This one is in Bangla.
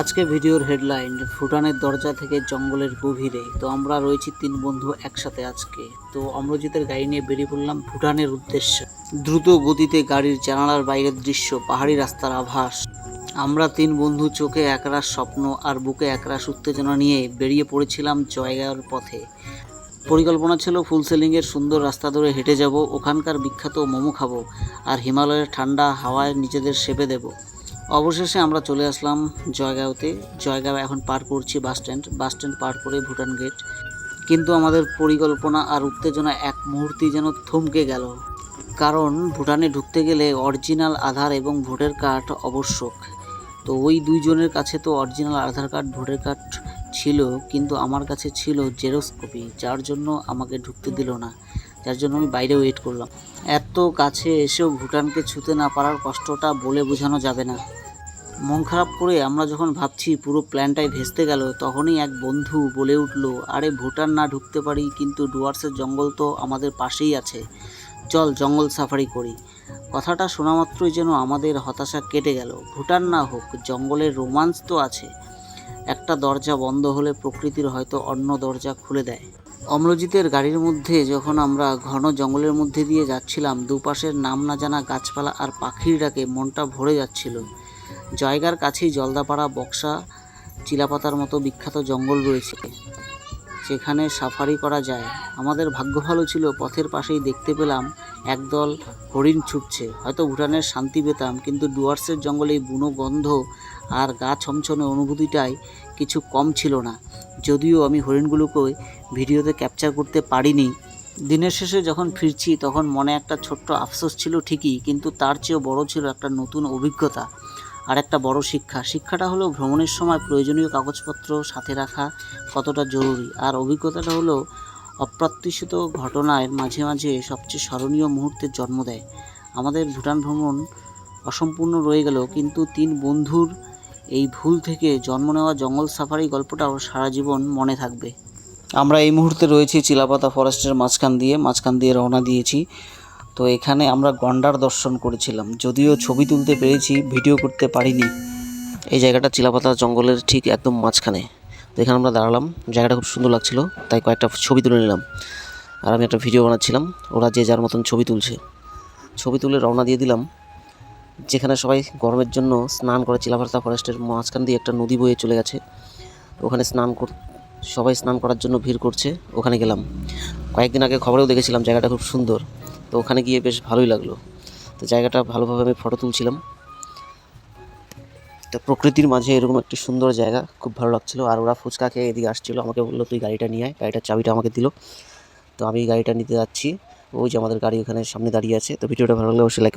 আজকে ভিডিওর হেডলাইন, ভুটানের দরজা থেকে জঙ্গলের গভীরে। তো আমরা রয়েছি তিন বন্ধু একসাথে আজকে। তো অমরজিতের গাড়ি নিয়ে বেরিয়ে পড়লাম ভুটানের উদ্দেশ্যে। দ্রুত গতিতে গাড়ির জানালার বাইরের দৃশ্য, পাহাড়ি রাস্তার আভাস। আমরা তিন বন্ধু চোখে একরাশ স্বপ্ন আর বুকে একরাশ উত্তেজনা নিয়ে বেরিয়ে পড়েছিলাম জয়গার পথে। পরিকল্পনা ছিল ফুল সেলিংয়ের সুন্দর রাস্তা ধরে হেঁটে যাব, ওখানকার বিখ্যাত মোমো খাব, আর হিমালয়ের ঠান্ডা হাওয়ায় নিজেদের সেপে দেব। অবশেষে আমরা চলে আসলাম জয়গাঁওতে। জয়গাঁও এখন পার করছি বাস স্ট্যান্ড। বাস স্ট্যান্ড পার করে ভুটান গেট। কিন্তু আমাদের পরিকল্পনা আর উত্তেজনা এক মুহূর্তেই যেন থমকে গেল। কারণ ভুটানে ঢুকতে গেলে অরিজিনাল আধার এবং ভোটার কার্ড আবশ্যক। তো ওই দুইজনের কাছে তো original Aadhaar card, voter card ছিল, কিন্তু আমার কাছে ছিল জেরক্স কপি যার জন্য আমাকে ঢুকতে দিল না। যার জন্য আমি বাইরে ওয়েট করলাম। এত কাছে এসেও ভুটানকে ছুতে না পারার কষ্টটা বলে বোঝানো যাবে না। মন খারাপ করে আমরা যখন ভাবছি পুরো প্ল্যানটাই ভেস্তে গেল, তখনই এক বন্ধু বলে উঠল, আরে, ভুটান না ঢুকতে পারি, কিন্তু ডুয়ার্সের জঙ্গল তো আমাদের পাশেই আছে। চল জঙ্গল সাফারি করি। কথাটা শোনা মাত্রই যেন আমাদের হতাশা কেটে গেল। ভুটান না হোক, জঙ্গলের রোমান্স তো আছে। একটা দরজা বন্ধ হলে প্রকৃতির হয়তো অন্য দরজা খুলে দেয়। অম্লজিতের গাড়ির মধ্যে যখন আমরা ঘন জঙ্গলের মধ্যে দিয়ে যাচ্ছিলাম, দুপাশের নাম না জানা গাছপালা আর পাখির ডাকে মনটা ভরে যাচ্ছিল। জয়গার কাছেই জলদাপাড়া বক্সা চিলাপাতার মতো বিখ্যাত জঙ্গল রয়েছে সেখানে সাফারি করা যায়। আমাদের ভাগ্য ভালো ছিল, পথের পাশেই দেখতে পেলাম একদল হরিণ ছুটছে। হয়তো ভুটানের শান্তি পেতাম, কিন্তু ডুয়ার্সের জঙ্গলে বুনো গন্ধ আর গা ছমছমে অনুভূতিটাই কিছু কম ছিল না। যদিও আমি হরিণগুলোকে ভিডিওতে ক্যাপচার করতে পারিনি। দিনের শেষে যখন ফিরছি, তখন মনে একটা ছোট্ট আফসোস ছিল ঠিকই, কিন্তু তার চেয়েও বড় ছিল একটা নতুন অভিজ্ঞতা। আর একটা বড় শিক্ষা। শিক্ষাটা হলো ভ্রমণের সময় প্রয়োজনীয় কাগজপত্র সাথে রাখা কতটা জরুরি। আর অভিজ্ঞতাটা হলো অপ্রত্যাশিত ঘটনার মাঝে মাঝে সবচেয়ে স্মরণীয় মুহূর্তের জন্ম দেয়। আমাদের ভুটান ভ্রমণ অসম্পূর্ণ রয়ে গেল, কিন্তু তিন বন্ধুর এই ভুল থেকে জন্ম নেওয়া জঙ্গল সাফারি গল্পটাও সারা জীবন মনে থাকবে। আমরা এই মুহূর্তে রয়েছি চিলাপাতা ফরেস্টের মাঝখান দিয়ে। মাঝখান দিয়ে রওনা দিয়েছি। তো এখানে আমরা গন্ডার দর্শন করেছিলাম। যদিও ছবি তুলতে পেরেছি, ভিডিও করতে পারিনি। এই জায়গাটা চিলাপাতা জঙ্গলের ঠিক একদম মাঝখানে। তো এখানে আমরা দাঁড়ালাম, জায়গাটা খুব সুন্দর লাগছিল, তাই কয়েকটা ছবি তুলে নিলাম। আর আমি একটা ভিডিও বানাচ্ছিলাম, ওরা যে যার মতন ছবি তুলছে। ছবি তুলে রওনা দিয়ে দিলাম, যেখানে সবাই গরমের জন্য স্নান করে চিলাপাতা ফরেস্টের মাঝখান দিয়ে একটা নদী বয়ে চলে গেছে। ওখানে স্নান কর, সবাই স্নান করার জন্য ভিড় করছে, ওখানে গেলাম। কয়েকদিন আগে খবরেও দেখেছিলাম জায়গাটা খুব সুন্দর। তো ওখানে গিয়ে বেশ ভালোই লাগল। তো জায়গাটা ভালোভাবে আমি ফটো তুলছিলাম। তো প্রকৃতির মাঝে এরকম একটি সুন্দর জায়গা, খুব ভালো লাগছিল। আর ওরা ফুচকা খেয়ে এদিকে আসছিল, আমাকে বলল, তুই গাড়িটা নিয়ে আয়। গাড়িটার চাবিটা আমাকে দিল। তো আমি গাড়িটা নিতে যাচ্ছি। ওই যে আমাদের গাড়ি ওখানে সামনে দাঁড়িয়ে আছে। তো ভিডিওটা ভালো লাগলে অবশ্যই লাইক